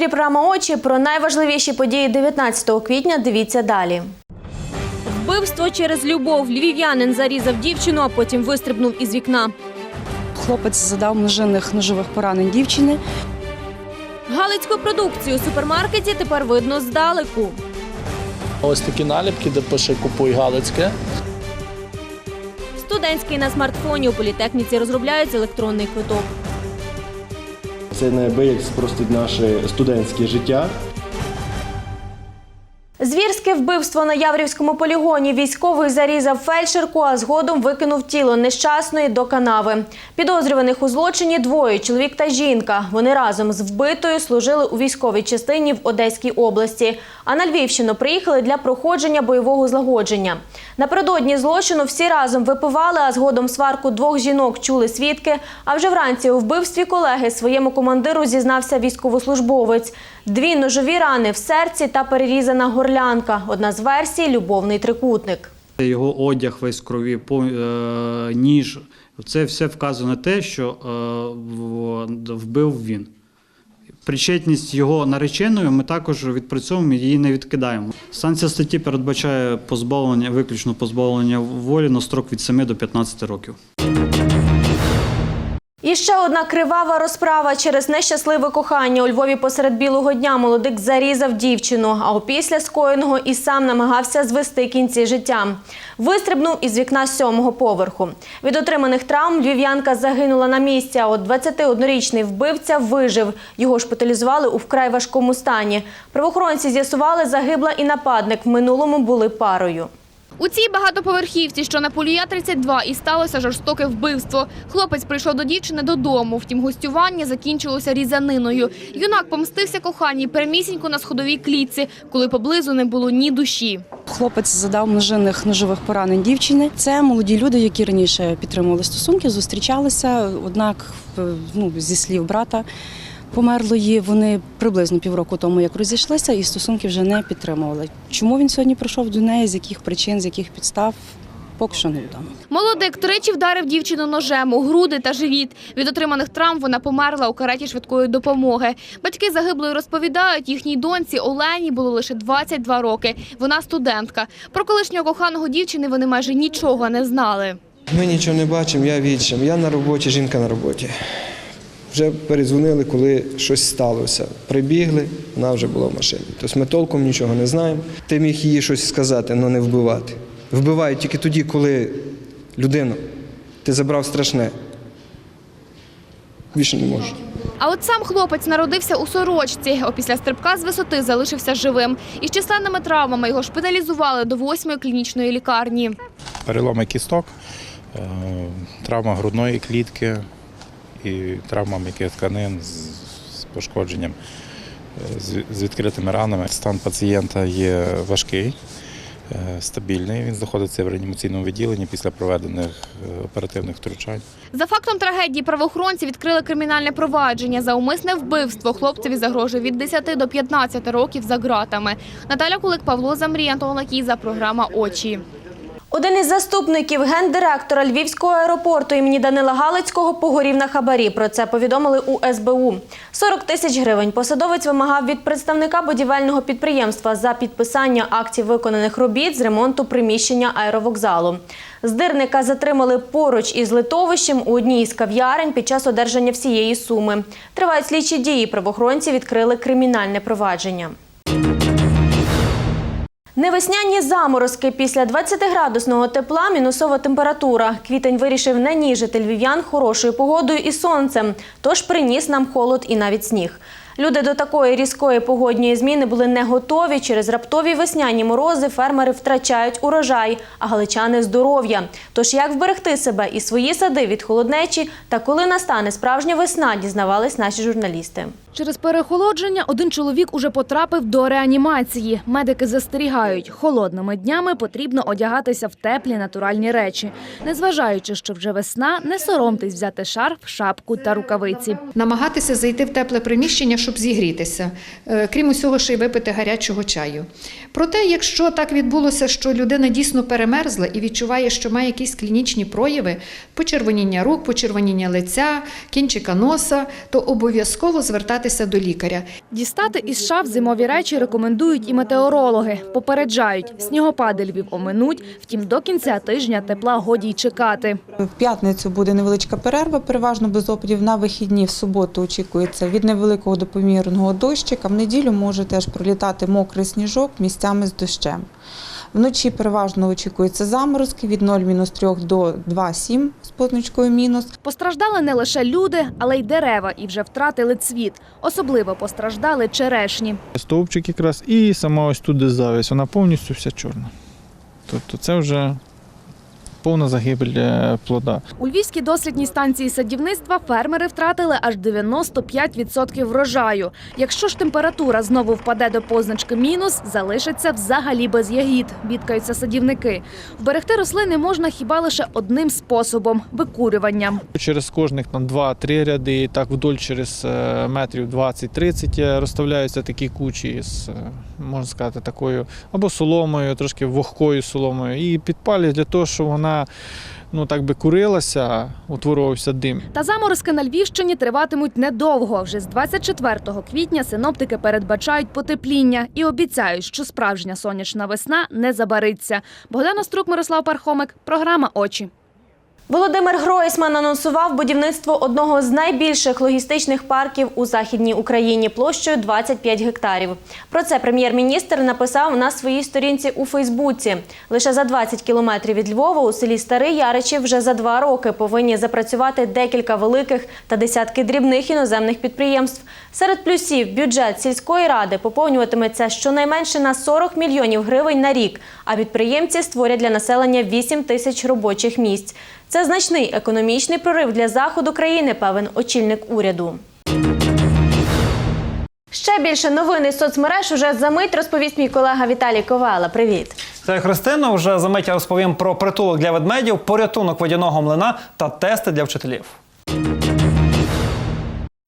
ефірі програма очі про найважливіші події 19 квітня. Дивіться далі. Вбивство через любов. Львів'янин зарізав дівчину, а потім вистрибнув із вікна. Хлопець задав множинних ножових поранень дівчини. Галицьку продукцію у супермаркеті тепер видно здалеку. Ось такі наліпки, де пише Купуй Галицьке. Студентський на смартфоні у політехніці розробляють електронний квиток. Це неабияк спростить наше студентське життя. Звірське вбивство на Яврівському полігоні. Військовий зарізав фельдшерку, а згодом викинув тіло нещасної до канави. Підозрюваних у злочині двоє чоловік та жінка. Вони разом з вбитою служили у військовій частині в Одеській області. А на Львівщину приїхали для проходження бойового злагодження. Напередодні злочину всі разом випивали, а згодом сварку двох жінок чули свідки. А вже вранці у вбивстві колеги своєму командиру зізнався військовослужбовець. Дві ножові рани в серці та перерізана горлянка. Одна з версій любовний трикутник. Його одяг весь крові, е, ніж. Це все вказує на те, що е, вбив він. Причетність його нареченою ми також відпрацьовуємо, її не відкидаємо. Санкція статті передбачає позбавлення, виключно позбавлення волі на строк від 7 до 15 років. І ще одна кривава розправа через нещасливе кохання. У Львові посеред білого дня молодик зарізав дівчину, а опісля скоєного і сам намагався звести кінці життя. Вистрибнув із вікна сьомого поверху. Від отриманих травм львів'янка загинула на місці, а от 21-річний вбивця вижив. Його шпиталізували у вкрай важкому стані. Правоохоронці з'ясували, загибла і нападник. В минулому були парою. У цій багатоповерхівці, що на Полія 32, і сталося жорстоке вбивство. Хлопець прийшов до дівчини додому. Втім, гостювання закінчилося різаниною. Юнак помстився коханій перемісінько на сходовій клітці, коли поблизу не було ні душі. Хлопець задав множинних ножових поранень дівчини. Це молоді люди, які раніше підтримували стосунки, зустрічалися. Однак, ну зі слів брата померлої, вони приблизно півроку тому як розійшлися, і стосунки вже не підтримували. Чому він сьогодні прийшов до неї? З яких причин, з яких підстав? Поки що невідомо. Молодик тричі вдарив дівчину ножем у груди та живіт. Від отриманих травм вона померла у кареті швидкої допомоги. Батьки загиблої розповідають, їхній доньці Олені було лише 22 роки. Вона студентка. Про колишнього коханого дівчини вони майже нічого не знали. Ми нічого не бачимо, я відчим. Я на роботі, жінка на роботі. Вже передзвонили, коли щось сталося. Прибігли, вона вже була в машині. Тобто ми толком нічого не знаємо. Ти міг їй щось сказати, але не вбивати. Вбивають тільки тоді, коли людину ти забрав страшне. Більше не можу. А от сам хлопець народився у сорочці. Опісля стрибка з висоти залишився живим. Із численними травмами його шпиталізували до восьмої клінічної лікарні. переломи кісток, е, травма грудної клітки і травма м'яких тканин з, пошкодженням, е, з, з відкритими ранами. Стан пацієнта є важкий, е, стабільний. Він знаходиться в реанімаційному відділенні після проведених е, оперативних втручань. За фактом трагедії правоохоронці відкрили кримінальне провадження за умисне вбивство. Хлопцеві загрожує від 10 до 15 років за ґратами. Наталя Кулик, Павло Замрій, Антон Лакіза, програма Очі. Один із заступників гендиректора Львівського аеропорту імені Данила Галицького погорів на хабарі. Про це повідомили у СБУ. 40 тисяч гривень посадовець вимагав від представника будівельного підприємства за підписання актів виконаних робіт з ремонту приміщення аеровокзалу. Здирника затримали поруч із литовищем у одній із кав'ярень під час одержання всієї суми. Тривають слідчі дії. Правоохоронці відкрили кримінальне провадження. Невесняні заморозки після 20-градусного тепла, мінусова температура. Квітень вирішив не ніжити львів'ян хорошою погодою і сонцем, тож приніс нам холод і навіть сніг. Люди до такої різкої погодньої зміни були не готові. Через раптові весняні морози фермери втрачають урожай, а галичани – здоров'я. Тож як вберегти себе і свої сади від холоднечі та коли настане справжня весна, дізнавались наші журналісти. Через перехолодження один чоловік уже потрапив до реанімації. Медики застерігають, холодними днями потрібно одягатися в теплі натуральні речі. Незважаючи, що вже весна, не соромтесь взяти шарф, шапку та рукавиці. намагатися зайти в тепле приміщення, щоб зігрітися. Е, Крім усього, ще й випити гарячого чаю. Проте, якщо так відбулося, що людина дійсно перемерзла і відчуває, що має якісь клінічні прояви, почервоніння рук, почервоніння лиця, кінчика носа, то обов'язково звертатися звертатися до лікаря. Дістати із шаф зимові речі рекомендують і метеорологи. Попереджають, снігопади Львів оминуть, втім до кінця тижня тепла годі й чекати. В п'ятницю буде невеличка перерва, переважно без опадів. На вихідні в суботу очікується від невеликого до помірного дощика. В неділю може теж пролітати мокрий сніжок місцями з дощем. Вночі переважно очікується заморозки від 0-3 до 2,7 з позначкою мінус. Постраждали не лише люди, але й дерева, і вже втратили цвіт. Особливо постраждали черешні. Стовпчик якраз і сама ось тут завість, вона повністю вся чорна. Тобто це вже повна загибель е, плода. У Львівській дослідній станції садівництва фермери втратили аж 95% врожаю. Якщо ж температура знову впаде до позначки мінус, залишаться взагалі без ягід, бідкаються садівники. Вберегти рослини можна хіба лише одним способом викурюванням. Через кожних там 2-3 ряди, і так вдоль через е, метрів 20-30 розставляються такі кучі з, е, можна сказати, такою або соломою, трошки вогкою соломою, і підпалюють для того, щоб вона ну, так би курилася, утворювався дим. Та заморозки на Львівщині триватимуть недовго. Вже з 24 квітня синоптики передбачають потепління і обіцяють, що справжня сонячна весна не забариться. Богдана Струк, Мирослав Пархомик, програма Очі. Володимир Гройсман анонсував будівництво одного з найбільших логістичних парків у західній Україні площею 25 гектарів. Про це прем'єр-міністр написав на своїй сторінці у Фейсбуці. Лише за 20 кілометрів від Львова у селі Старий Яричів вже за два роки повинні запрацювати декілька великих та десятки дрібних іноземних підприємств. Серед плюсів бюджет сільської ради поповнюватиметься щонайменше на 40 мільйонів гривень на рік, а підприємці створять для населення 8 тисяч робочих місць. Це значний економічний прорив для заходу країни, певен очільник уряду. Ще більше новин із соцмереж уже за мить розповість мій колега Віталій Ковала. Привіт. Це Христина. Вже за мить розповім про притулок для ведмедів, порятунок водяного млина та тести для вчителів.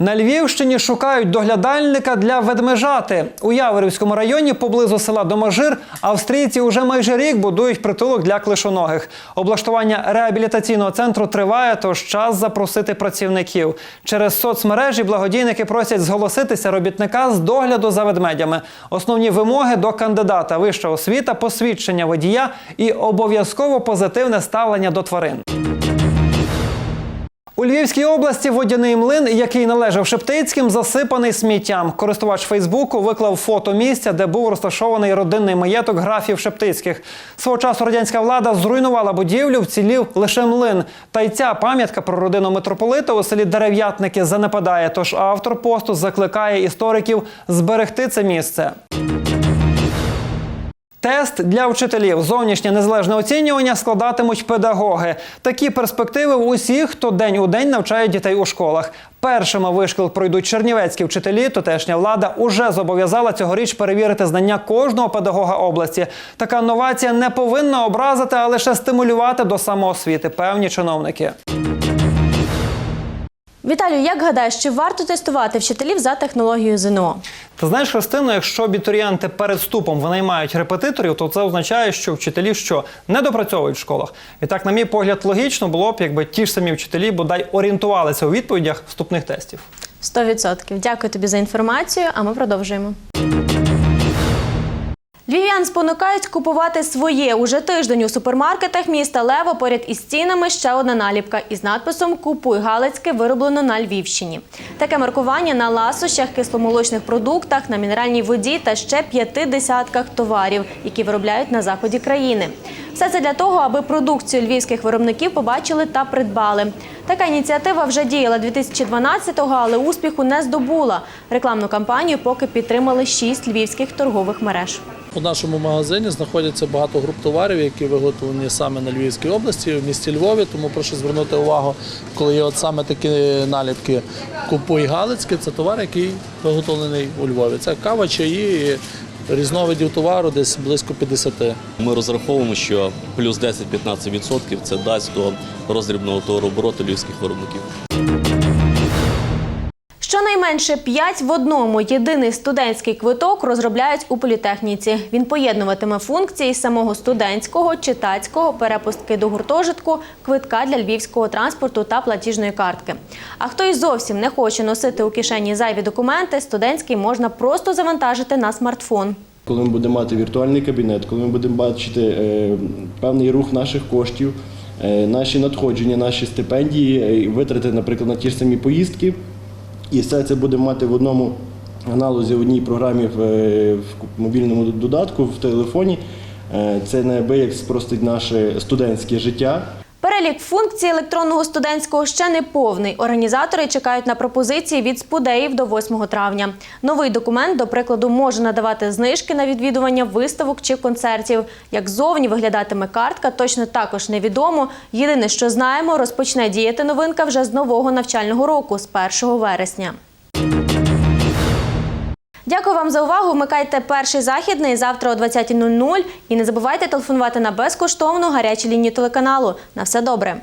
На Львівщині шукають доглядальника для ведмежати. У Яворівському районі поблизу села Доможир австрійці уже майже рік будують притулок для клишоногих. Облаштування реабілітаційного центру триває, тож час запросити працівників. Через соцмережі благодійники просять зголоситися робітника з догляду за ведмедями. Основні вимоги до кандидата вища освіта, посвідчення водія і обов'язково позитивне ставлення до тварин. У Львівській області водяний млин, який належав Шептицьким, засипаний сміттям. Користувач Фейсбуку виклав фото місця, де був розташований родинний маєток графів Шептицьких. Свого часу радянська влада зруйнувала будівлю, вцілів лише млин. Та й ця пам'ятка про родину митрополита у селі Дерев'ятники занепадає. Тож автор посту закликає істориків зберегти це місце. Тест для вчителів. Зовнішнє незалежне оцінювання складатимуть педагоги. Такі перспективи в усіх, хто день у день навчає дітей у школах. Першими вишкіл пройдуть чернівецькі вчителі. Тутешня влада уже зобов'язала цьогоріч перевірити знання кожного педагога області. Така новація не повинна образити, а лише стимулювати до самоосвіти. Певні чиновники. Віталію, як гадаєш, чи варто тестувати вчителів за технологією ЗНО? Ти знаєш, Христина, якщо абітурієнти перед вступом винаймають репетиторів, то це означає, що вчителі що не допрацьовують в школах. І так, на мій погляд, логічно було б, якби ті ж самі вчителі бодай орієнтувалися у відповідях вступних тестів. 100%. Дякую тобі за інформацію, а ми продовжуємо. Львів'ян спонукають купувати своє. Уже тиждень у супермаркетах міста Лево поряд із цінами ще одна наліпка із надписом Купуй Галицьке вироблено на Львівщині. Таке маркування на ласощах, кисломолочних продуктах, на мінеральній воді та ще п'яти десятках товарів, які виробляють на заході країни. Все це для того, аби продукцію львівських виробників побачили та придбали. Така ініціатива вже діяла 2012-го, але успіху не здобула. Рекламну кампанію поки підтримали шість львівських торгових мереж. У нашому магазині знаходяться багато груп товарів, які виготовлені саме на Львівській області, в місті Львові. Тому прошу звернути увагу, коли є от саме такі наліпки Купуй Галицьке, це товар, який виготовлений у Львові. Це кава, чаї, різновидів товару десь близько 50. Ми розраховуємо, що плюс 10-15% це дасть до роздрібного товарообороту львівських виробників. Щонайменше 5 в одному єдиний студентський квиток розробляють у політехніці. Він поєднуватиме функції самого студентського, читацького, перепустки до гуртожитку, квитка для львівського транспорту та платіжної картки. А хто й зовсім не хоче носити у кишені зайві документи, студентський можна просто завантажити на смартфон. Коли ми будемо мати віртуальний кабінет, коли ми будемо бачити е, певний рух наших коштів, е, наші надходження, наші стипендії, е, витрати, наприклад, на ті ж самі поїздки, і все це будемо мати в одному аналозі, в одній програмі в, е, мобільному додатку, в телефоні. Е, Це неабияк спростить наше студентське життя. Перелік функцій електронного студентського ще не повний. Організатори чекають на пропозиції від спудеїв до 8 травня. Новий документ, до прикладу, може надавати знижки на відвідування виставок чи концертів. Як зовні виглядатиме картка, точно також невідомо. Єдине, що знаємо, розпочне діяти новинка вже з нового навчального року, з 1 вересня. Дякую вам за увагу. Вмикайте перший західний завтра о 20.00 і не забувайте телефонувати на безкоштовну гарячу лінію телеканалу. На все добре.